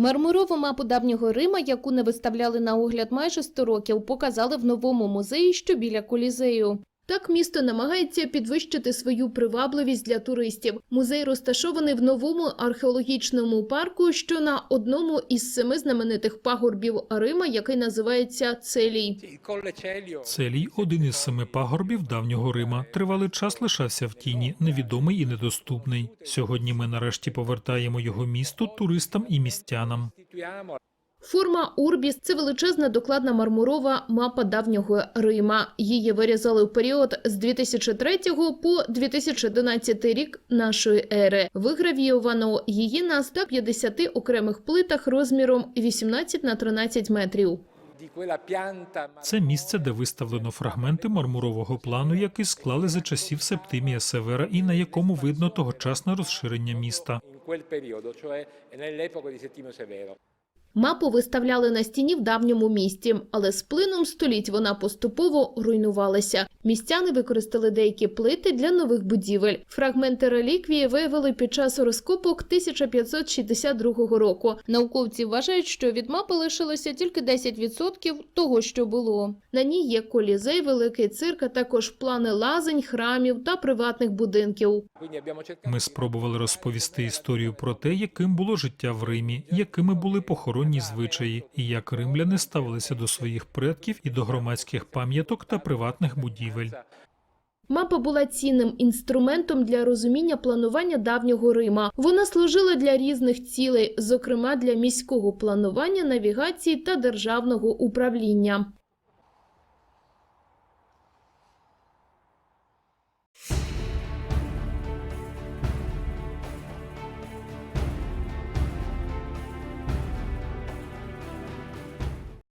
Мармурову мапу давнього Рима, яку не виставляли на огляд майже 100 років, показали в новому музеї, що біля колізею. Так місто намагається підвищити свою привабливість для туристів. Музей розташований в новому археологічному парку, що на одному із семи знаменитих пагорбів Рима, який називається Целій. Целій, один із семи пагорбів давнього Рима, тривалий час лишався в тіні, невідомий і недоступний. Сьогодні ми нарешті повертаємо його місту туристам і містянам. Форма Урбіс це величезна докладна мармурова мапа давнього Рима. Її вирізали в період з 2003 по 2011 рік нашої ери. Вигравійовано її на 150 окремих плитах розміром 18 на 13 метрів. Це місце, де виставлено фрагменти мармурового плану, який склали за часів Септимія Севера, і на якому видно тогочасне розширення міста. Мапу виставляли на стіні в давньому місті, але з плином століть вона поступово руйнувалася. Містяни використали деякі плити для нових будівель. Фрагменти реліквії виявили під час розкопок 1562 року. Науковці вважають, що від мапи лишилося тільки 10% того, що було. На ній є колізей, великий цирк, а також плани лазень, храмів та приватних будинків. Ми спробували розповісти історію про те, яким було життя в Римі, якими були похоронні звичаї, і як римляни ставилися до своїх предків і до громадських пам'яток та приватних будівель. Мапа була цінним інструментом для розуміння планування давнього Рима. Вона служила для різних цілей, зокрема для міського планування, навігації та державного управління.